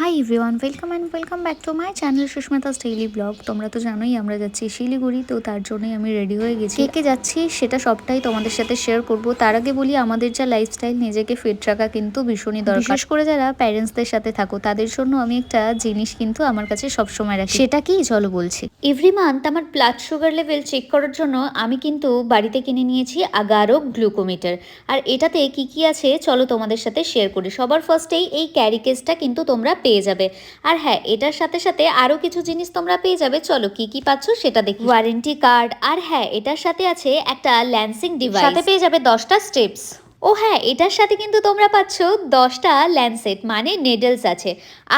Hi everyone welcome and welcome back to my channel Susmita's daily vlog তোমরা তো জানোই আমরা যাচ্ছি শিলিগুড়ি তো তার জন্যই আমি রেডি হয়ে গেছি। কে কে যাচ্ছি সেটা সবটাই তোমাদের সাথে শেয়ার করব। তার আগে বলি আমাদের যা লাইফস্টাইল নিজেকে ফিট রাখা কিন্তু ভীষণই দরকার। বিশেষ করে যারা প্যারেন্টসদের সাথে থাকো তাদের জন্য আমি একটা জিনিস কিন্তু আমার কাছে সবসময় রাখি। সেটা কি? চলো বলছি। এভরি মান্থ আমার ব্লাড সুগার লেভেল চেক করার জন্য আমি কিন্তু বাড়িতে কিনে নিয়েছি আগারো গ্লুকোমিটার আর এটাতে কি কি আছে চলো তোমাদের সাথে শেয়ার করি। সবার ফার্স্টেই এই ক্যারি কেসটা কিন্তু তোমরা পেয়ে যাবে। আর হ্যাঁ এটার সাথে সাথে আরও কিছু জিনিস তোমরা পেয়ে যাবে। চলো কি কি পাচ্ছ সেটা দেখি। ওয়ারেন্টি কার্ড আর হ্যাঁ এটার সাথে আছে একটা ল্যান্সিং ডিভাইস সাথে পেয়ে যাবে দশটা স্টেপস ও হ্যাঁ এটার সাথে কিন্তু তোমরা পাচ্ছ দশটা ল্যান্ডসেট মানে নেডলস আছে।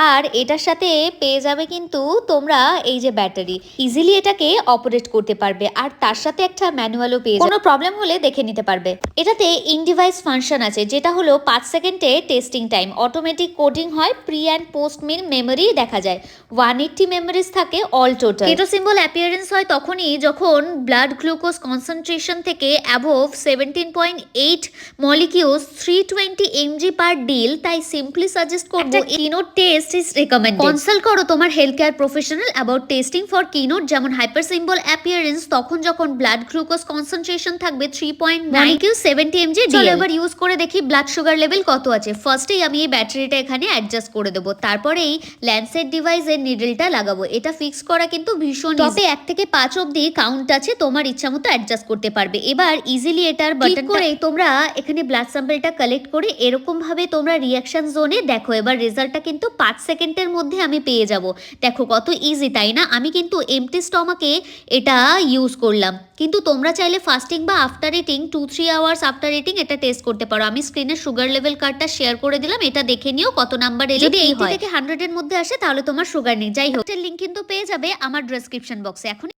আর এটার সাথে পেয়ে যাবে কিন্তু তোমরা এই যে ব্যাটারি ইজিলি এটাকে অপারেট করতে পারবে। আর তার সাথে একটা ম্যানুয়ালও পেয়ে কোনো প্রবলেম হলে দেখে নিতে পারবে। এটাতে ইন ডিভাইস ফাংশন আছে যেটা হলো পাঁচ সেকেন্ডে টেস্টিং টাইম অটোমেটিক কোডিং হয় pre and post mean memory দেখা যায়। ওয়ান এইট্টি মেমোরিজ থাকে all total keto symbol appearance হয় তখনই যখন ব্লাড গ্লুকোজ কনসেন্ট্রেশন থেকে above seventeen point eight molecules three twenty MG per dl তাই সিম্পলি সাজেস্ট করব কিনোট টেস্ট ইজ রেকমেন্ড কনসাল্ট করো তোমার health care professional about testing for keynote যেমন হাইপার সিম্বল অ্যাপিয়ারেন্স তখন যখন ব্লাড গ্লুকোজ কনসেন্ট্রেশন থাকবে three point nine Q seventy MG চলো এবার ইউজ করে দেখি ব্লাড সুগার লেভেল কত আছে। ফার্স্টেই আমি এই ব্যাটারিটা এখানে অ্যাডজাস্ট করে দেবো তারপরেই ল্যান্ডসেট ডিভাইসের নিডলটা লাগাবো। এটা ফিক্স করা কিন্তু ভীষণ টপে এক থেকে পাঁচ অব্দি কাউন্ট আছে তোমার ইচ্ছা মতো অ্যাডজাস্ট করতে পারবে। এবার ইজিলি এটার বাটন করে তোমরা এখানে ব্লাড স্যাম্পলটা কালেক্ট করে এরকম ভাবে তোমরা রিয়াকশন জোনে দেখো এবার রেজাল্টটা কিন্তু পাঁচ সেকেন্ডের মধ্যে আমি পেয়ে যাব। দেখো কত ইজি তাই না? আমি কিন্তু এমটি স্টমাকে এটা ইউজ করলাম। কিন্তু তোমরা চাইলে ফাস্টিং বা after eating two three hours after eating এটা টেস্ট করতে পারো। আমি স্ক্রিনে সুগার লেভেল কার্ডটা শেয়ার করে দিলাম এটা দেখে নিও কত নাম্বার এলে যদি এইটি থেকে হান্ড্রেডের মধ্যে আসে তাহলে তোমার সুগার নেই। যাই হোক লিঙ্ক কিন্তু পেয়ে যাবে আমার ডেসক্রিপশন বক্সে এখন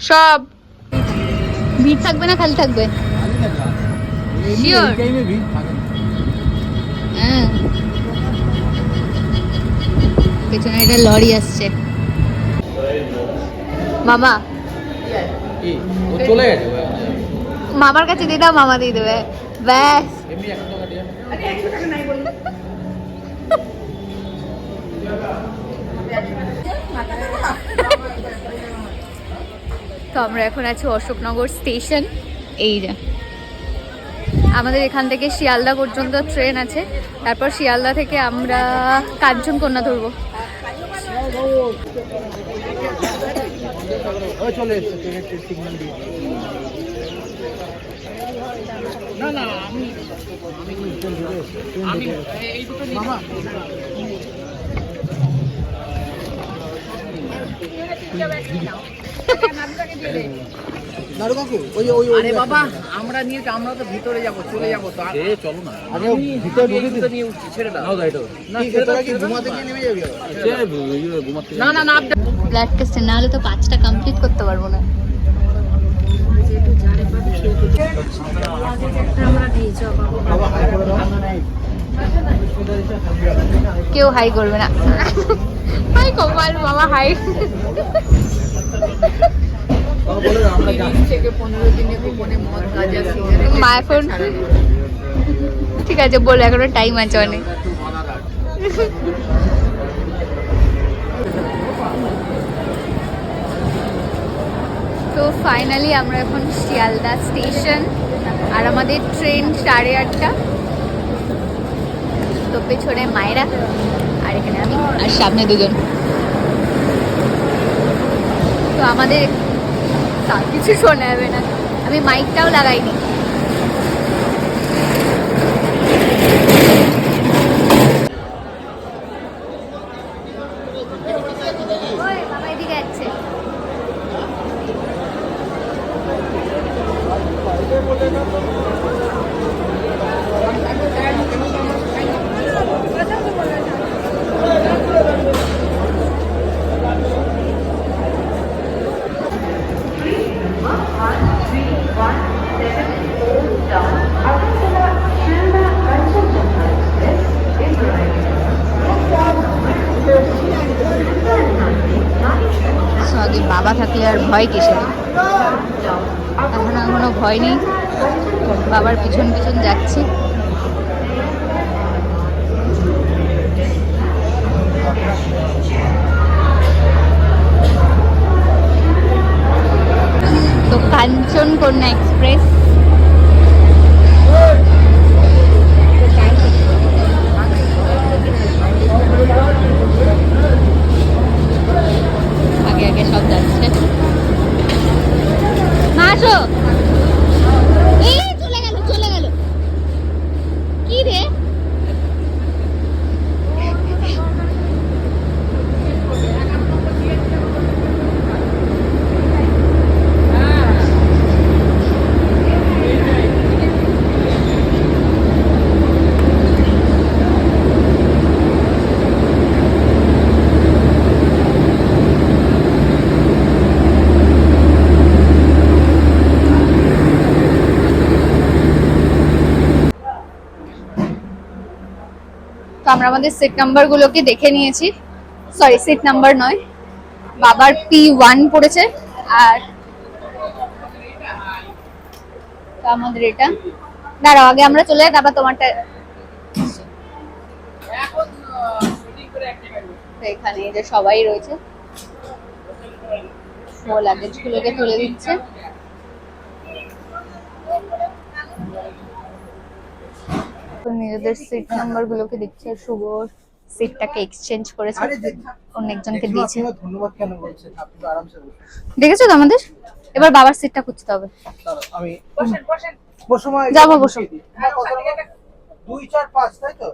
সব। ভিড় থাকবে না খালি থাকবে? Sure. হ্যাঁ। পেছনে একটা লরি আসছে। মামা। চলে মামার কাছে দিয়ে দাও মামা দিয়ে দেবে। ব্যাস। এমনি টাকা তো আমরা এখন আছি অশোকনগর স্টেশন। এই যে। আমাদের এখান থেকে শিয়ালদা পর্যন্ত ট্রেন আছে। তারপর শিয়ালদা থেকে আমরা কাঞ্চনকন্যা ধরবো। ও চলে এসছে ট্রেনের সিগন্যাল দিয়ে না না আমি বাবা আমরা নিয়ে আমরা তো ভিতরে যাব চলে যাব তো। চলো না। আরে ভিতরে ঢুকে দিতে নিয়ে উঠছি ছেড়ে দাও। নাও না ছেড়ে কি ঘুমাতে গিয়ে নেমে যাবি? না না না ব্লাড টেস্টে না হলে তো পাঁচটা কমপ্লিট করতে পারব না। বাবা কেউ হাই করবে না। হাই কপাল মামা হাই ঠিক আছে, বলো, এখনও টাইম আছে অনেক। তো ফাইনালি আমরা এখন শিয়ালদা স্টেশন আর আমাদের ট্রেন সাড়ে আটটা। তো পেছনে মায়েরা, আর এখানে আমি আর সামনে দুজন। তো আমাদের কিছু শোনা যাবে না। আমি মাইকটাও লাগাইনি। ওই বাবা এদিকে যাচ্ছে সঙ্গে বাবা থাকলে আর ভয় কিসে এখন কোনো ভয় নেই। বাবার পিছন পিছন যাচ্ছি। তো কাঞ্চন কন্যা এক্সপ্রেস। আগে আগে সব যাচ্ছে। মা আসো এই চলে গেল চলে গেল কি রে তো আমরা আমাদের সিট নাম্বার গুলোকে দেখে নিয়েছি। সরি সিট নাম্বার নয়। বাবার পি ওয়ান পড়েছে। আর আমাদের এটা। দাঁড়াও, আগে আমরা চলে তারপর তোমারটা এখানে যে সবাই রয়েছে। ও লাগেজ গুলোকে তুলে দিচ্ছে। তো নিজেদের সিট নাম্বার গুলোকে দিচ্ছে শুভ সিটটাকে এক্সচেঞ্জ করেছে। অন্য একজনকে দিয়েছে। ধন্যবাদ কেন বলছেন? আপনি তো আরামসে বসুন দেখেছ তো আমাদের? এবার বাবার সিটটা খুঁজতে হবে। আমি বসো মা, যাব, বসো। হ্যাঁ? দুই চার পাঁচ তাই তো?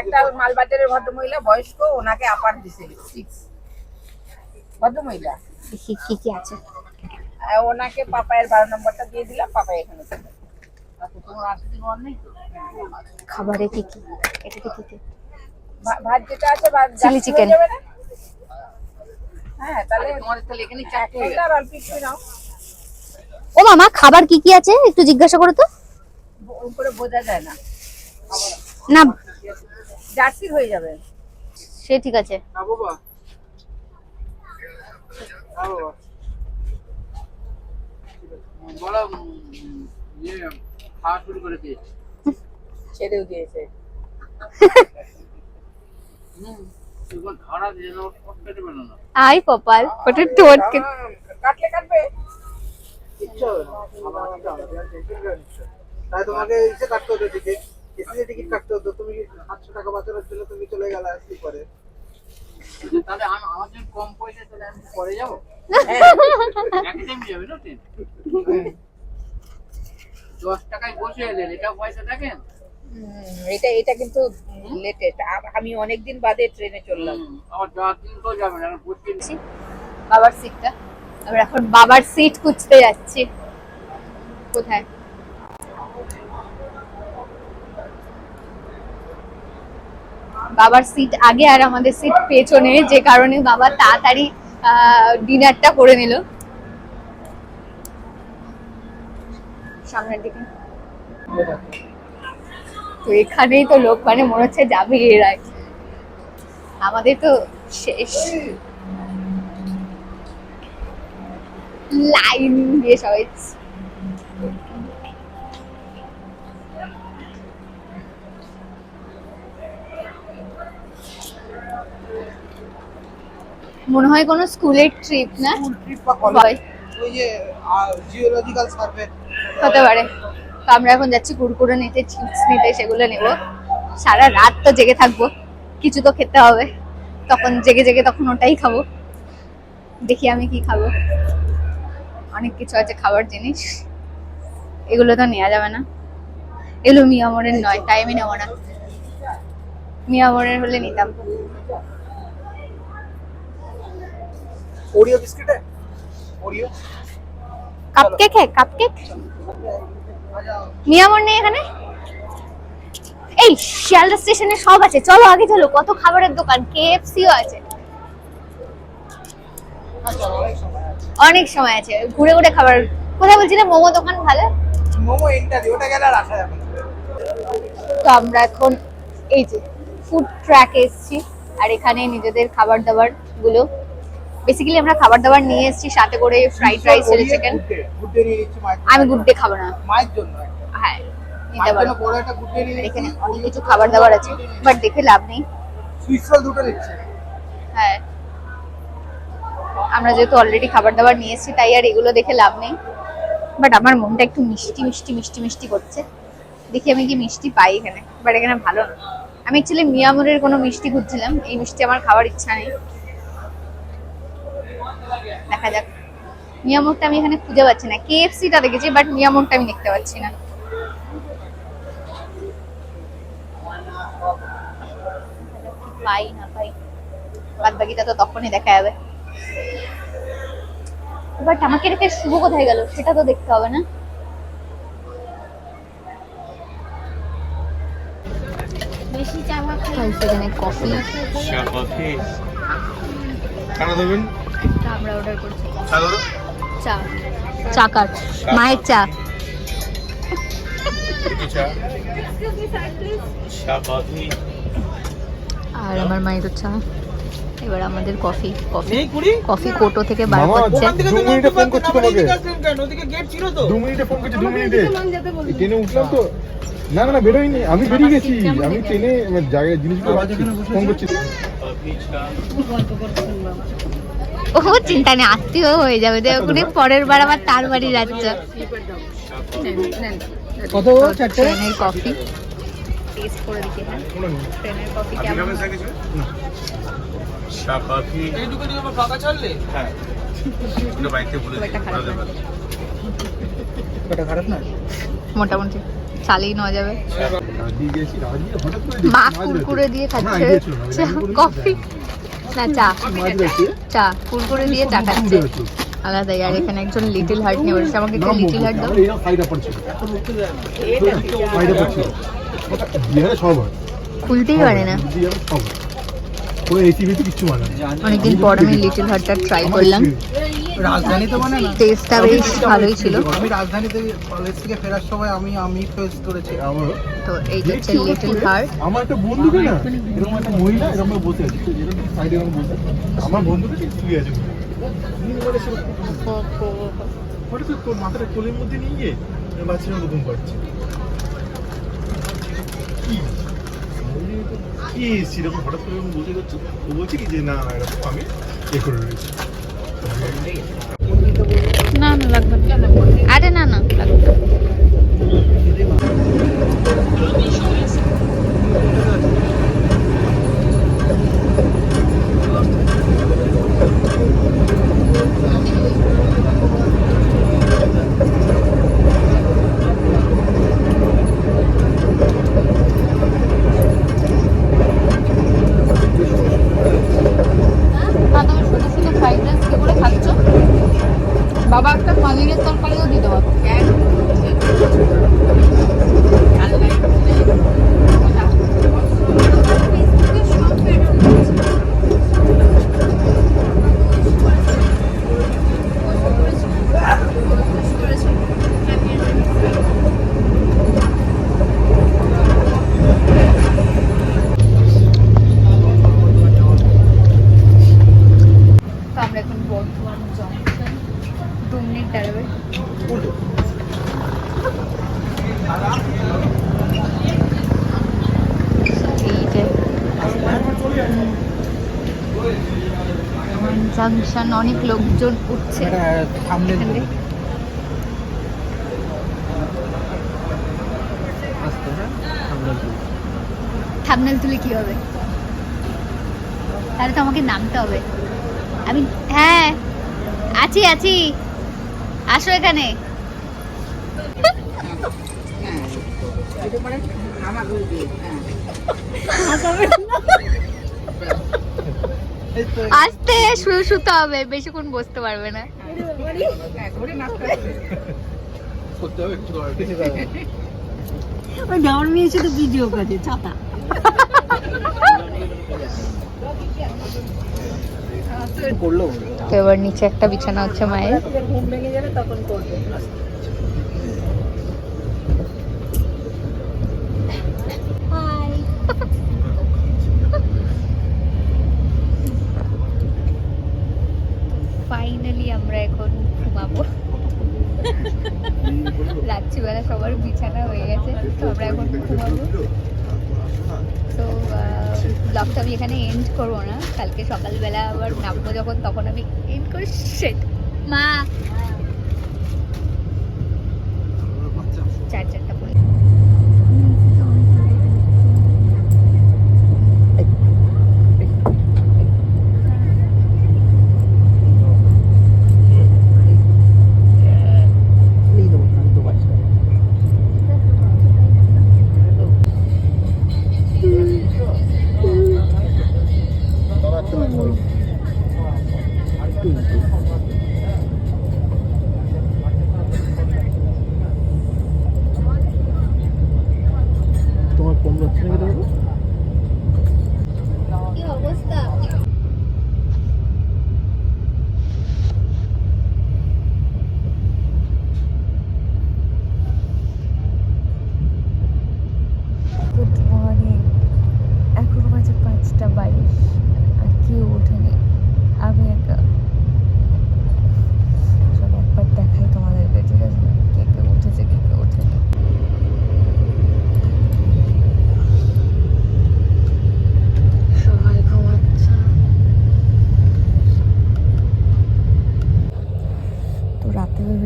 একটা মালবাজারের ভদ্রমহিলা বয়স্ক ওনাকে আপার দিছে সিক্স ভদ্রমহিলা? দেখি কি কি আছে? ওনাকে পাপায়ের বারো নম্বরটা দিয়ে দিলাম পাপাই এখানে। আচ্ছা, তোমার দিন নেই তো? খাবারে কি কি? এটাতে কি কি? ভাত যেটা আছে ভাত Chili চিকেন. হয়ে? হ্যাঁ তাহলে তোমাদের তাহলে এখানে এক চারটে আর অল্প একটু নাও। ও মামা খাবার কি কি আছে? একটু জিজ্ঞাসা করো তো। উপরে বোঝা যায় না। না। জার্সি হয়ে যাবে। সে ঠিক আছে। বড় ইয়ে খাওয়া শুরু করে দিয়েছে। ছেড়েও দিয়েছে। আই কপাল ওটা টোটকে কাটলে কাটবে। কিচ্ছু তাই তোমাকে ইসে কাটতে হতো টিকিট এসিতে টিকিট কাটতে হতো তুমি আটশো টাকা বাঁচানোর জন্য তুমি চলে গেলে আসতে পারে তাহলে আম- আমার জন্য কম পয়সা তাহলে আমি পরে যাব? একই টাইম যাবে না ট্রেন দশ টাকায় বসে এলেন এটা পয়সা দেখেন? এটা এটা কিন্তু লেটেস্ট আমি অনেকদিন বাদে ট্রেনে চললাম। যাওয়ার দিন তো এখন বসে বাবার সিটটা আমরা এখন বাবার সিট খুঁজতে যাচ্ছি। কোথায়? বাবার সিট আগে আর আমাদের সিট পেছনে যে কারণে বাবা তাড়াতাড়ি ডিনারটা করে নিল। সামনের দিকে। তো এখানেই তো লোক মানে মনে হচ্ছে যাবে এরাই আমাদের তো শেষ। লাইন দিয়ে সবাই মনে হয় কোনো স্কুলের ট্রিপ না? স্কুল ট্রিপ বা কলেজ। ওই যে জিওলজিক্যাল সার্ভে হতে পারে। তো আমরা এখন যাচ্ছি কুরকুরে নিতে চিপস নিতে সেগুলো নেব। সারা রাত তো জেগে থাকব কিছু তো খেতে হবে। তখন জেগে জেগে তখন ওটাই খাব। দেখি আমি কি খাব। অনেক কিছু আছে খাবার জিনিস। এগুলো তো নেওয়া যাবে না। এগুলো মিয়ামরের নয় তাই আমি নেব না। মিয়ামরের হলে নিতাম। ওরিও বিস্কিট ওরিও কাপকেক হ্যাঁ কাপকেক মিয়ামর নেই এখানে? এই শিয়ালদা স্টেশনে সব আছে। চলো আগে চলো কত খাবারের দোকান? কেএফসিও আছে। অনেক সময় আছে। ঘুরে ঘুরে খাবার। কোথায় বলছিলে? মোমো দোকান ভালো? মোমো ইন্টারি ওটা গেলে আর আসা যাবে তো আমরা এখন এই যে ফুড ট্র্যাকে এসেছি। আর এখানে নিজেদের খাবার দাবারগুলো বেসিক্যালি আমরা খাবার দাবার নিয়ে এসেছি সাথে করে ফ্রাইড রাইস চিলি চিকেন আমি গুড্ডে খাব না। মায়ের জন্য হ্যাঁ নিতে পারো। এখানে অনেক কিছু খাবার দাবার আছে বাট দেখে লাভ নেই। দুটো হ্যাঁ। আমরা যেহেতু অলরেডি খাবার দাবার নিয়ে এসেছি তাই আর এগুলো দেখে লাভ নেই। বাট আমার মনটা একটু মিষ্টি মিষ্টি মিষ্টি মিষ্টি করছে। দেখি আমি কি মিষ্টি পাই এখানে। বাট এখানে ভালো না। আমি অ্যাকচুয়ালি মিয়ামুরের কোনো মিষ্টি খুঁজছিলাম। এই মিষ্টি আমার খাওয়ার ইচ্ছা নেই। দেখা যাক। মিয়ামুরটা আমি এখানে খুঁজে পাচ্ছি না। কেএফসিটা দেখেছি বাট মিয়ামুরটা আমি দেখতে পাচ্ছি না। পাই না পাই। বাদ বাকিটা তো তখনই দেখা যাবে। বাট আমাকে রেখে শুভ কোথায় গেল? সেটা তো দেখতে হবে না। চা কফি খানা দেবেন? আমরা অর্ডার করছি। চা দেবো চা। চা কার মায়ের চা। আর আমার মায়ের চা। এবার আমাদের কফি। কফি। কফি কোটো থেকে বার করছে। দু মিনিটে ফোন করছি তোমাকে গেট ছিল তো। দু মিনিটে ফোন করছি দু মিনিটে। এই ট্রেনে উঠলাম তো। না না না বেরোয়নি। আমি বেরিয়ে গেছি। আমি ট্রেনে জায়গায় জিনিসগুলো ফোন করছি। ও চিন্তা নেই আত্মীয় হয়ে যাবে। দেখুন পরের বার আবার তার বাড়ি যাচ্ছে। কত ট্রেনের কফি। টেস্ট করে দেখি হ্যাঁ। ট্রেনের কফি কেমন? খাবেন স্যার কিছু চা কফি এইটুকু আমার ফাঁকা ছাড়লে? হ্যাঁ। ওটা বাইকে বলে খুব একটা খারাপ দিই না। ওটা খারাপ না? মোটামুটি। চালিয়ে নেওয়া যাবে। মা কুরকুরে দিয়ে খাচ্ছে। কফি। না চা। চা কুরকুরে দিয়ে চা খাচ্ছে। দূরে আলাদাই আর এখানে একজন লিটল হার্ট নিয়ে বসেছে। আমাকে একটা লিটল হার্ট দাও। খুলতেই পারে না। অনেকদিন পর আমি লিটল হার্টটা ট্রাই করলাম। রাজধানী তো মানে টেস্টটা বেশ ভালোই ছিল। আমি রাজধানী থেকে কলেজ থেকে ফেরার সময় আমি আমি ফেস করেছি। তো এই যে হচ্ছে লিটল হার্ট আমার একটা বন্ধুকে না? এরকম একটা মহিলা এরকম বসে আছে। এরকম সাইডে এরকম বসে আমার বন্ধুকে ঠিক শুয়ে আছে। হঠাৎ তোর মাথাটা কোলের মধ্যে নিয়ে গিয়ে বাচ্চারা ওরকম করছে। কি? সেরকম হঠাৎ করে বসে যাচ্ছে ও বলছে কি যে না এরকম আমি এ করে রয়েছি না না লাগবে না আরে না না লাগবে না। আর তুমি শুধু শুধু ফ্রাইড রাইস কি করে খাচ্ছ বাবা একটা পনিরের তরকারিও দিতে পারো তো আমরা এখন বর্ধমান জংশন দু মিনিট দাঁড়াবে এই যে জাংশন অনেক লোকজন উঠছে থামনেল তুলে কি হবে তাহলে তো আমাকে নামতে হবে আমি হ্যাঁ আছি আছি আসো এখানে আস্তে শুয়ে শুতে হবে বেশিক্ষণ বসতে পারবে না। ভিডিও করে ছাতা। তো এবার নিচে একটা বিছানা হচ্ছে মায়ের। ঘুম ভেঙে যাবে তখন করবে ফাইনালি আমরা এখন ঘুমাবো। রাত্রিবেলা সবার বিছানা হয়ে গেছে, তো আমরা এখন ঘুমাবো। তো ব্লগটা আমি এখানে এন্ড করব না। কালকে সকালবেলা আবার নামবো যখন, তখন আমি এন্ড করি। সেট মা!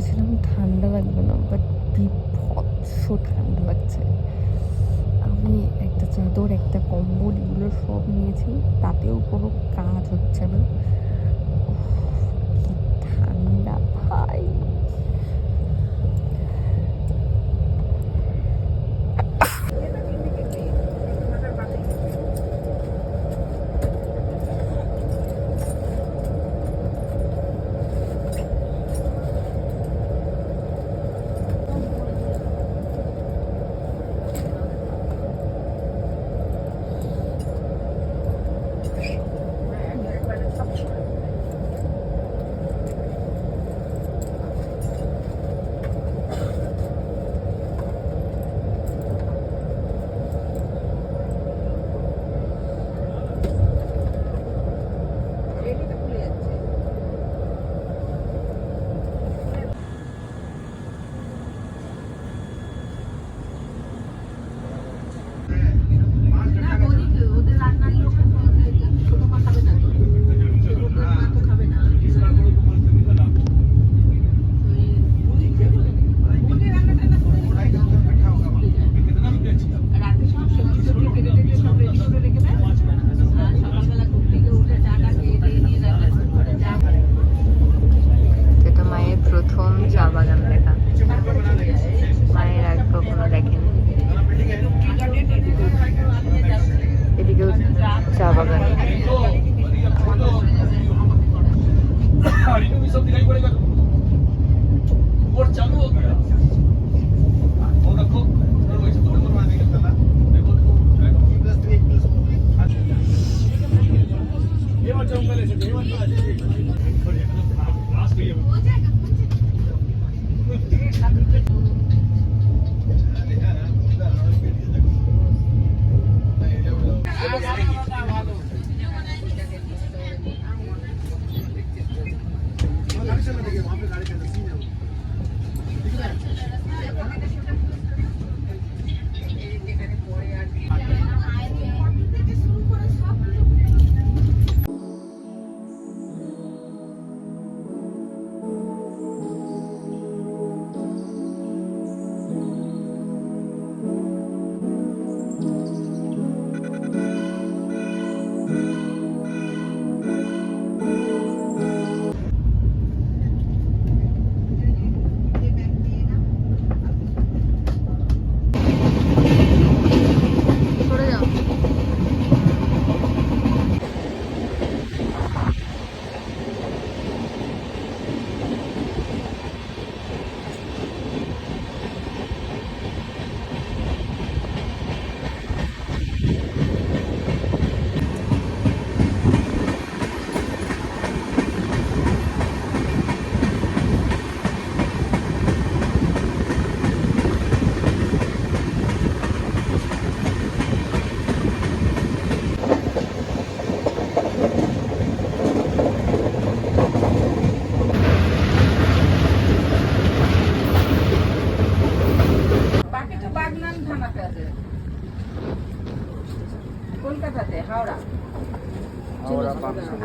ভেবেছিলাম ঠান্ডা লাগবে না বাট বিভৎস ঠান্ডা লাগছে। আমি একটা চাদর, একটা কম্বল এগুলো সব নিয়েছি, তাতেও কোনো কাজ হচ্ছে না। ঠান্ডা, ভাই।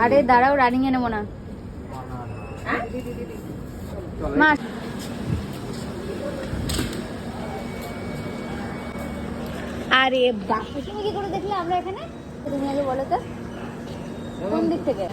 আরে দাঁড়াও রানিং এ নেব না। মা। আরে বাপ তুমি কি করে দেখলে আমরা এখানে? তুমি আগে বলো তো। কোন দিক থেকে?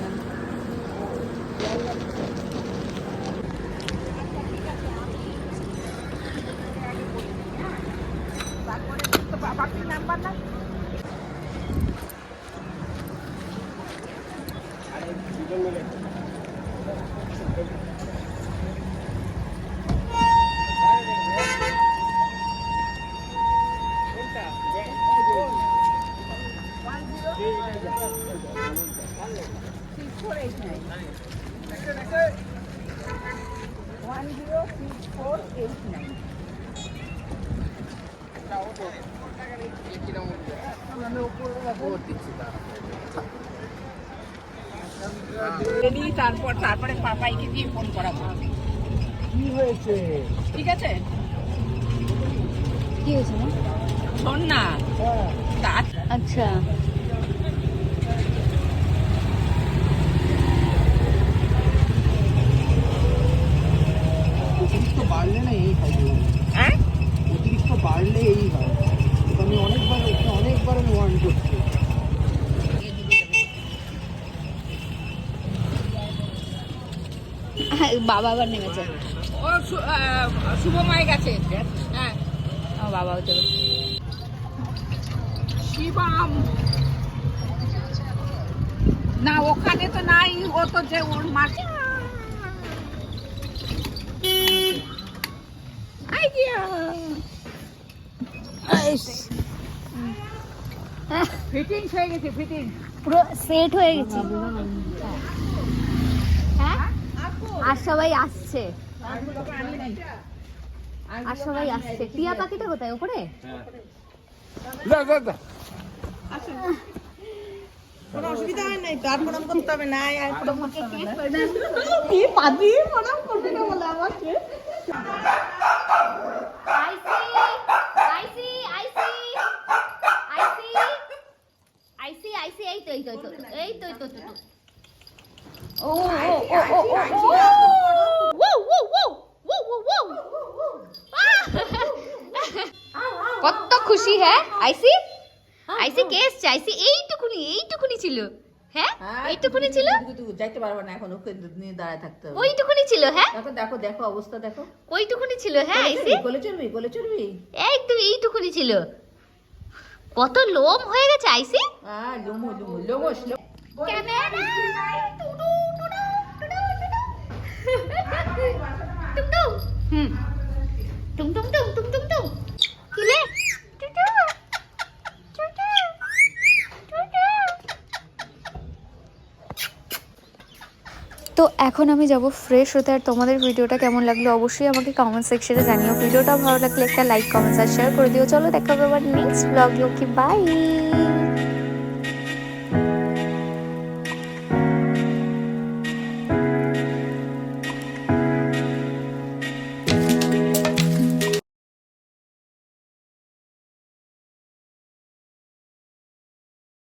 তারপর তারপরে পাপাইকে দিয়ে ফোন করাবো। কি হয়েছে? ঠিক আছে? কি হয়েছে? শোন না আচ্ছা অতিরিক্ত বাড়লে না এই হয় গো। হ্যাঁ অতিরিক্ত বাড়লে এই হয় তো আমি অনেকবার ওকে অনেকবার আমি ওয়ার্ন করছি বাবা আবার নেমেছে। ও শুভময় গেছে হ্যাঁ। আমার বাবাও চলো। শিবাম। না ওখানে তো নাই ও তো যে ওর মা ফিটিংস হয়ে গেছে ফিটিং পুরো সেট হয়ে গেছে। আর সবাই আসছে আর সবাই আসছে টিয়া পাখিটা কোথায় ওপরে কোনো অসুবিধা হয় নাই তার প্রণাম করতে হবে না আর প্রণাম করতে হবে না আইসি আইসি আইসি আইসি আইসি আইসি এই তো এই তো এই তো এই তো ও ও ও ও ও ছিল হ্যাঁ এইটুকুনি ছিল যাইতে পারব না এখন ওকে নিয়ে দাঁড়ায় থাকতে হবে ওইটুকুনি ছিল হ্যাঁ দেখো দেখো দেখো অবস্থা দেখো ওইটুকুনি ছিল হ্যাঁ আইসি কোলে চড়বি কোলে চড়বি একদম এইটুকুনি ছিল কত লোম হয়ে গেছে আইসি লুমু লুমু লোমস ক্যামেরা টুডু টুডু টুডু টুডু টুম টুম হুম টুম টুম টুম টুম টুম টুম টুডু টুডু টুডু তো এখন আমি যাব ফ্রেশ হতে। আর তোমাদের ভিডিওটা কেমন লাগল অবশ্যই আমাকে কমেন্ট সেকশনে জানিও। ভিডিওটা ভালো লাগলে একটা লাইক কমেন্টস আর শেয়ার করে দিও। চলো দেখা হবে আবার নেক্সট ব্লগে ওকে বাই